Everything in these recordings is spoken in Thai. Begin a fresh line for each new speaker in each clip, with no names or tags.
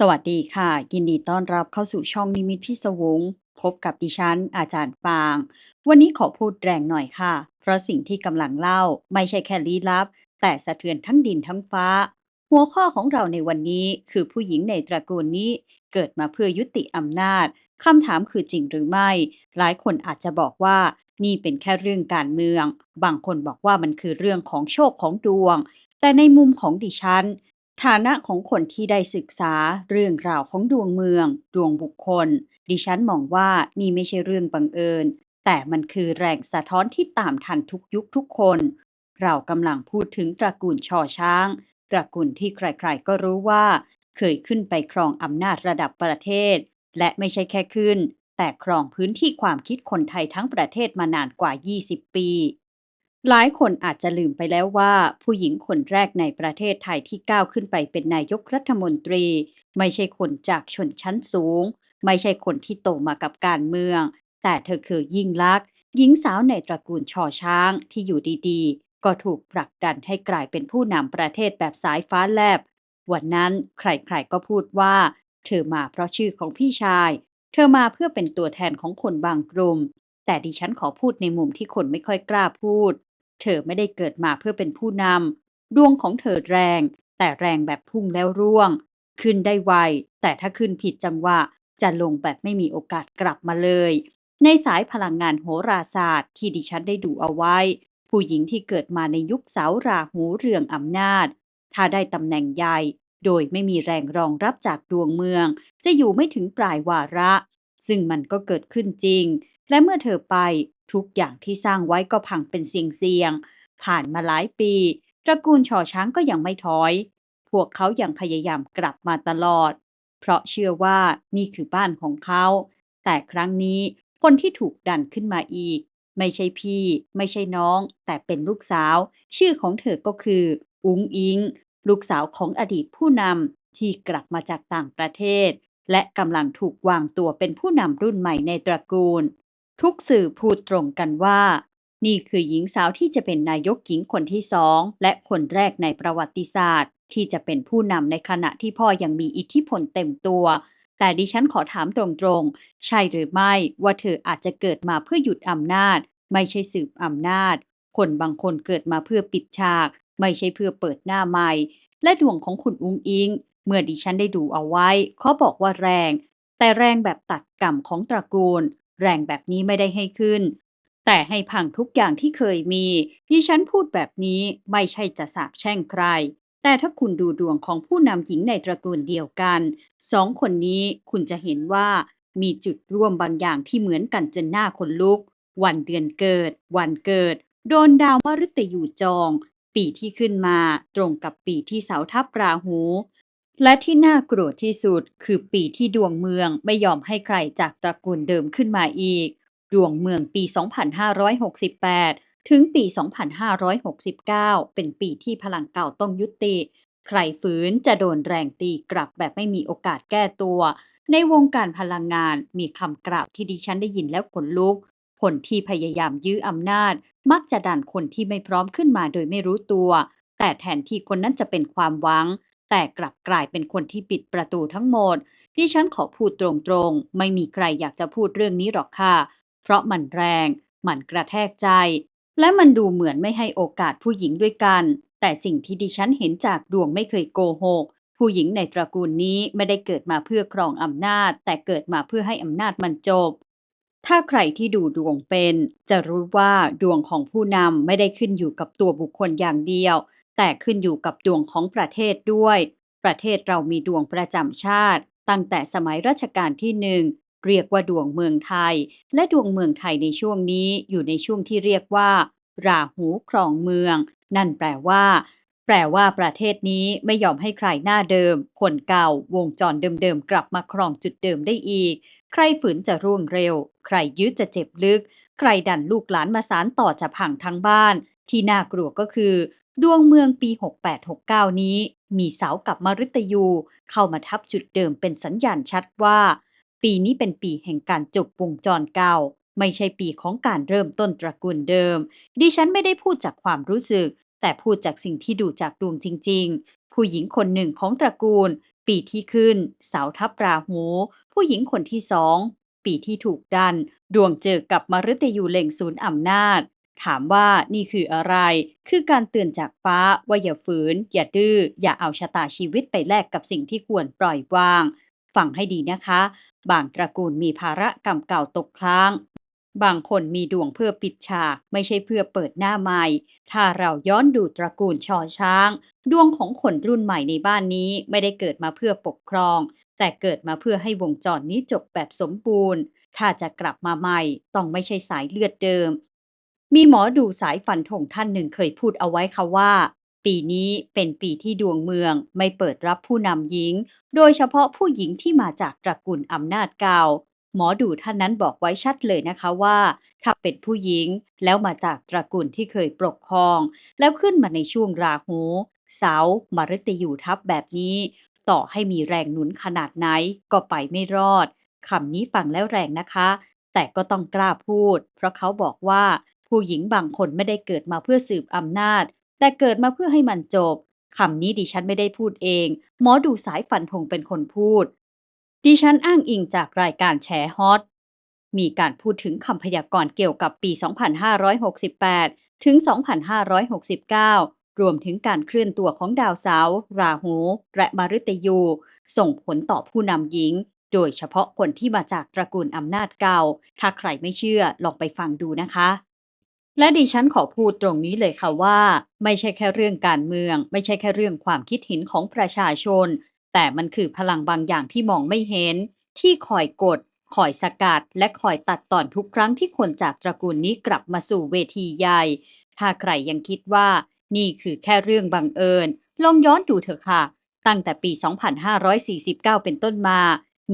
สวัสดีค่ะ ยินดีต้อนรับเข้าสู่ช่องนิมิตพิศวง พบกับดิฉัน อาจารย์ฟาง วันนี้ขอพูดแรงหน่อยค่ะ เพราะสิ่งที่กำลังเล่าไม่ใช่แค่ลี้ลับ แต่สะเทือนทั้งดินทั้งฟ้า หัวข้อของเราในวันนี้คือผู้หญิงในตระกูลนี้เกิดมาเพื่อยุติอำนาจคำถามคือจริงหรือไม่ หลายคนอาจจะบอกว่านี่เป็นแค่เรื่องการเมือง บางคนบอกว่ามันคือเรื่องของโชคของดวง แต่ในมุมของดิฉัน ฐานะของคนที่ได้ศึกษาเรื่องราวของดวงเมือง ดวงบุคคล ดิฉันมองว่านี่ไม่ใช่เรื่องบังเอิญ แต่มันคือแรงสะท้อนที่ตามทันทุกยุคทุกคน เรากำลังพูดถึงตระกูลชอช้าง ตระกูลที่ใครๆก็รู้ว่า เคยขึ้นไปครองอำนาจระดับประเทศ และไม่ใช่แค่ขึ้น แต่ครองพื้นที่ความคิดคนไทยทั้งประเทศมานานกว่า 20 ปี หลายคนอาจจะลืมไปแล้วว่า ผู้หญิงคนแรกในประเทศไทยที่ก้าวขึ้นไปเป็นนายกรัฐมนตรี ไม่ใช่คนจากชนชั้นสูง ไม่ใช่คนที่โตมากับการเมือง แต่เธอคือยิ่งลักษณ์หญิงสาวในตระกูลชอช้างที่อยู่ดีๆ ก็ถูกผลักดันให้กลายเป็นผู้นำประเทศแบบสายฟ้าแลบ วันนั้นใครๆก็พูดว่า เธอมาเพราะชื่อของพี่ชาย เธอมาเพื่อเป็นตัวแทนของคนบางกลุ่ม แต่ดิฉันขอพูดในมุมที่คนไม่ค่อยกล้าพูด เธอไม่ได้เกิดมาเพื่อเป็นผู้นำดวงของเธอแรง แต่แรงแบบพุ่งแล้วร่วง ขึ้นได้ไว แต่ถ้าขึ้นผิดจังหวะ จะลงแบบไม่มีโอกาสกลับมาเลย ในสายพลังงานโหราศาสตร์ที่ดิฉันได้ดูเอาไว้ ผู้หญิงที่เกิดมาในยุคเสาราหูเรืองอำนาจ ถ้าได้ตำแหน่งใหญ่ โดยไม่มีแรงรองรับจากดวงเมือง จะอยู่ไม่ถึงปลายวาระ ซึ่งมันก็เกิดขึ้นจริงและเมื่อเธอไป ทุกอย่างที่สร้างไว้ก็พังเป็นเสียงๆ ผ่านมาหลายปีตระกูลชอช้างก็ยังไม่ถอย พวกเขายังพยายามกลับมาตลอด เพราะเชื่อว่านี่คือบ้านของเขา แต่ครั้งนี้คนที่ถูกดันขึ้นมาอีก ไม่ใช่พี่ ไม่ใช่น้อง แต่เป็นลูกสาว ชื่อของเธอก็คือ อุงอิง ลูกสาวของอดีตผู้นำที่กลับมาจากต่างประเทศ และกำลังถูกวางตัวเป็นผู้นำรุ่นใหม่ในตระกูล ทุกสื่อพูดตรงกันว่า นี่คือหญิงสาวที่จะเป็นนายกหญิงคนที่สอง และคนแรกในประวัติศาสตร์ ที่จะเป็นผู้นำในขณะที่พ่อยังมีอิทธิพลเต็มตัว แต่ดิฉันขอถามตรงๆ ใช่หรือไม่ว่าเธออาจจะเกิดมาเพื่อหยุดอำนาจ ไม่ใช่สืบอำนาจ คนบางคนเกิดมาเพื่อปิดฉาก ไม่ใช่เพื่อเปิดหน้าใหม่ และดวงของคุณอุ้งอิง เมื่อดิฉันได้ดูเอาไว้เขาบอกว่าแรง แต่แรงแบบตัดกรรมของตระกูล แรงแบบนี้ไม่ได้ให้ขึ้น แต่ให้พังทุกอย่างที่เคยมีดิฉันพูดแบบนี้ไม่ใช่จะสาบแช่งใคร แต่ถ้าคุณดูดวงของผู้นำหญิงในตระกูลเดียวกันสองคนนี้คุณจะเห็นว่ามีจุดร่วมบางอย่างที่เหมือนกันจนหน้าคนลุก วันเดือนเกิด วันเกิด โดนดาวมฤตยูจอง ปีที่ขึ้นมาตรงกับปีที่เสาทับราหู และที่น่ากลัวที่สุดคือปีที่ดวงเมืองไม่ยอมให้ใครจากตระกูลเดิมขึ้นมาอีก ดวงเมืองปี 2568 ถึงปี 2569 เป็นปีที่พลังเก่าต้องยุติ ใครฝืนจะโดนแรงตีกลับแบบไม่มีโอกาสแก้ตัว ในวงการพลังงานมีคำกล่าวที่ดิฉันได้ยินแล้วขนลุก คนที่พยายามยื้ออำนาจ มักจะดันคนที่ไม่พร้อมขึ้นมาโดยไม่รู้ตัว แต่แทนที่คนนั้นจะเป็นความหวัง แต่กลับกลายเป็นคนที่ปิดประตูทั้งหมดดิฉันขอพูดตรงๆ ไม่มีใครอยากจะพูดเรื่องนี้หรอกค่ะ เพราะมันแรง มันกระแทกใจ และมันดูเหมือนไม่ให้โอกาสผู้หญิงด้วยกัน แต่สิ่งที่ดิฉันเห็นจากดวงไม่เคยโกหก ผู้หญิงในตระกูลนี้ไม่ได้เกิดมาเพื่อครองอำนาจ แต่เกิดมาเพื่อให้อำนาจมันจบ ถ้าใครที่ดูดวงเป็น จะรู้ว่าดวงของผู้นำไม่ได้ขึ้นอยู่กับตัวบุคคลอย่างเดียว แต่ขึ้นอยู่กับดวงของประเทศด้วย ประเทศเรามีดวงประจำชาติ ตั้งแต่สมัยรัชกาลที่หนึ่งเรียกว่าดวงเมืองไทย และดวงเมืองไทยในช่วงนี้อยู่ในช่วงที่เรียกว่า ราหูครองเมือง นั่นแปลว่า แปลว่าประเทศนี้ไม่ยอมให้ใครหน้าเดิม คนเก่าวงจรเดิมๆกลับมาครองจุดเดิมได้อีก ใครฝืนจะร่วงเร็ว ใครยืดจะเจ็บลึก ใครดันลูกหลานมาสารต่อจะพังทั้งบ้าน ที่น่ากลัวก็คือ ดวงเมืองปี 6869 นี้ มีเสากับมฤตยู เข้ามาทับจุดเดิมเป็นสัญญาณชัดว่า ปีนี้เป็นปีแห่งการจบวงจรเก่า ไม่ใช่ปีของการเริ่มต้นตระกูลเดิม ดิฉันไม่ได้พูดจากความรู้สึก แต่พูดจากสิ่งที่ดูจากดวงจริง ๆ ผู้หญิงคนหนึ่งของตระกูล ปีที่ขึ้น เสาทับราหู ผู้หญิงคนที่สองปีที่ถูกดัน ดวงเจอกับมฤตยูเล็งศูนย์อำนาจ ถามว่านี่คืออะไร คือการเตือนจากฟ้าว่าอย่าฝืน อย่าดื้อ อย่าเอาชะตาชีวิตไปแลกกับสิ่งที่ควรปล่อยวาง ฟังให้ดีนะคะ บางตระกูลมีภาระกรรมเก่าตกค้าง บางคนมีดวงเพื่อปิดฉาก ไม่ใช่เพื่อเปิดหน้าใหม่ ถ้าเราย้อนดูตระกูลชอช้าง ดวงของคนรุ่นใหม่ในบ้านนี้ไม่ได้เกิดมาเพื่อปกครอง แต่เกิดมาเพื่อให้วงจรนี้จบแบบสมบูรณ์ ถ้าจะกลับมาใหม่ ต้องไม่ใช่สายเลือดเดิม มีหมอดูสายฟันธงท่านหนึ่งเคยพูดเอาไว้ค่ะว่า ปีนี้เป็นปีที่ดวงเมืองไม่เปิดรับผู้นำหญิง โดยเฉพาะผู้หญิงที่มาจากตระกูลอำนาจเก่า หมอดูท่านนั้นบอกไว้ชัดเลยนะคะว่า ถ้าเป็นผู้หญิงแล้วมาจากตระกูลที่เคยปกครอง แล้วขึ้นมาในช่วงราหู เสาร์มฤตยูทับแบบนี้ ต่อให้มีแรงหนุนขนาดไหนก็ไปไม่รอดคำนี้ฟังแล้วแรงนะคะ แต่ก็ต้องกล้าพูด เพราะเขาบอกว่า ผู้หญิงบางคนไม่ได้เกิดมาเพื่อสืบอำนาจ แต่เกิดมาเพื่อให้มันจบคำนี้ดิฉันไม่ได้พูดเอง หมอดูสายฟันธงเป็นคนพูด ดิฉันอ้างอิงจากรายการแชร์ฮอต มีการพูดถึงคำพยากรณ์เกี่ยวกับปี 2568 ถึง 2569 รวมถึงการเคลื่อนตัวของดาวเสาร์ราหู และมฤตยู ส่งผลต่อผู้นำหญิง โดยเฉพาะคนที่มาจากตระกูลอำนาจเก่า ถ้าใครไม่เชื่อลองไปฟังดูนะคะ และดิฉันขอพูดตรงนี้เลยค่ะว่า ไม่ใช่แค่เรื่องการเมือง ไม่ใช่แค่เรื่องความคิดเห็นของประชาชน แต่มันคือพลังบางอย่างที่มองไม่เห็น ที่คอยกด คอยสกัด และคอยตัดตอนทุกครั้งที่คนจากตระกูลนี้กลับมาสู่เวทีใหญ่ ถ้าใครยังคิดว่า นี่คือแค่เรื่องบังเอิญ ลองย้อนดูเถอะค่ะ ตั้งแต่ปี 2549 เป็นต้นมา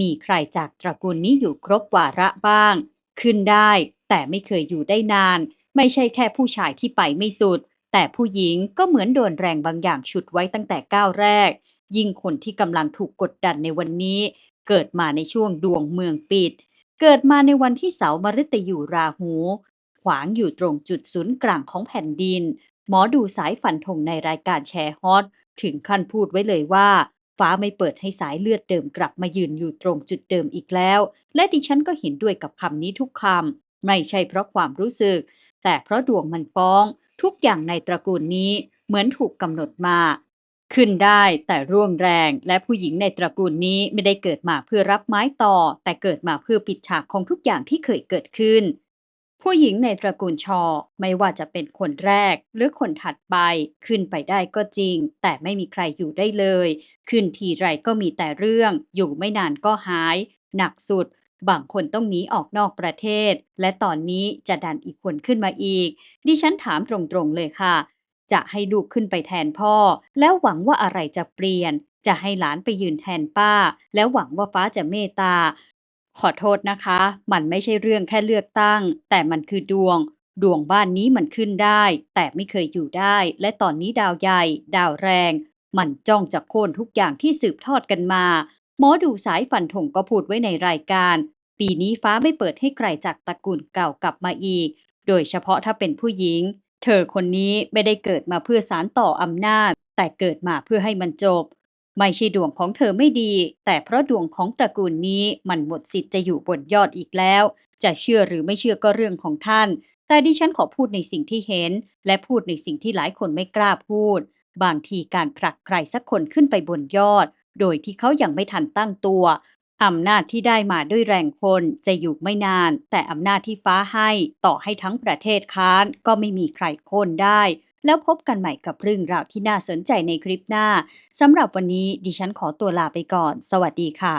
มีใครจากตระกูลนี้อยู่ครบวาระบ้าง ขึ้นได้ แต่ไม่เคยอยู่ได้นาน ไม่ใช่แค่ผู้ชายที่ไปไม่สุด แต่ผู้หญิงก็เหมือนโดนแรงบางอย่างฉุดไว้ตั้งแต่ก้าวแรก ยิ่งคนที่กำลังถูกกดดันในวันนี้ เกิดมาในช่วงดวงเมืองปิด เกิดมาในวันที่เสามฤตยูราหู ขวางอยู่ตรงจุดศูนย์กลางของแผ่นดิน หมอดูสายฟันธงในรายการแชร์ฮอตถึงขั้นพูดไว้เลยว่า ฟ้าไม่เปิดให้สายเลือดเดิมกลับมายืนอยู่ตรงจุดเดิมอีกแล้ว และดิฉันก็เห็นด้วยกับคำนี้ทุกคำไม่ใช่เพราะความรู้สึก แต่เพราะดวงมันฟ้องทุกอย่างในตระกูลนี้เหมือนถูกกำหนดมา ขึ้นได้แต่ร่วงแรงและผู้หญิงในตระกูลนี้ไม่ได้เกิดมาเพื่อรับไม้ต่อ แต่เกิดมาเพื่อปิดฉากของทุกอย่างที่เคยเกิดขึ้น ผู้หญิงในตระกูลชอไม่ว่าจะเป็นคนแรก หรือคนถัดไปขึ้นไปได้ก็จริง แต่ไม่มีใครอยู่ได้เลย ขึ้นทีไรก็มีแต่เรื่อง อยู่ไม่นานก็หาย หนักสุด บางคนต้องหนีออกนอกประเทศ และตอนนี้จะดันอีกคนขึ้นมาอีก ดิฉันถามตรงๆเลยค่ะ จะให้ลูกขึ้นไปแทนพ่อ แล้วหวังว่าอะไรจะเปลี่ยน จะให้หลานไปยืนแทนป้า แล้วหวังว่าฟ้าจะเมตตา ขอโทษนะคะ มันไม่ใช่เรื่องแค่เลือกตั้ง แต่มันคือดวง ดวงบ้านนี้มันขึ้นได้ แต่ไม่เคยอยู่ได้ และตอนนี้ดาวใหญ่ ดาวแรงมันจ้องจะโค่นทุกอย่างที่สืบทอดกันมา หมอดูสายฟันธงก็พูดไว้ในรายการ ปีนี้ฟ้าไม่เปิดให้ใครจากตระกูลเก่ากลับมาอีก โดยเฉพาะถ้าเป็นผู้หญิง เธอคนนี้ไม่ได้เกิดมาเพื่อสารต่ออำนาจ แต่เกิดมาเพื่อให้มันจบ ไม่ใช่ดวงของเธอไม่ดี แต่เพราะดวงของตระกูลนี้มันหมดสิทธิ์จะอยู่บนยอดอีกแล้ว จะเชื่อหรือไม่เชื่อก็เรื่องของท่าน แต่ดิฉันขอพูดในสิ่งที่เห็น และพูดในสิ่งที่หลายคนไม่กล้าพูด บางทีการผลักใครสักคนขึ้นไปบนยอด โดยที่เขายังไม่ทันตั้งตัวอำนาจที่ได้มาด้วยแรงคนจะอยู่ไม่นาน แต่อำนาจที่ฟ้าให้ต่อให้ทั้งประเทศค้านก็ไม่มีใครโค่นได้ แล้วพบกันใหม่กับเรื่องราวที่น่าสนใจในคลิปหน้าสำหรับวันนี้ดิฉันขอตัวลาไปก่อน สวัสดีค่ะ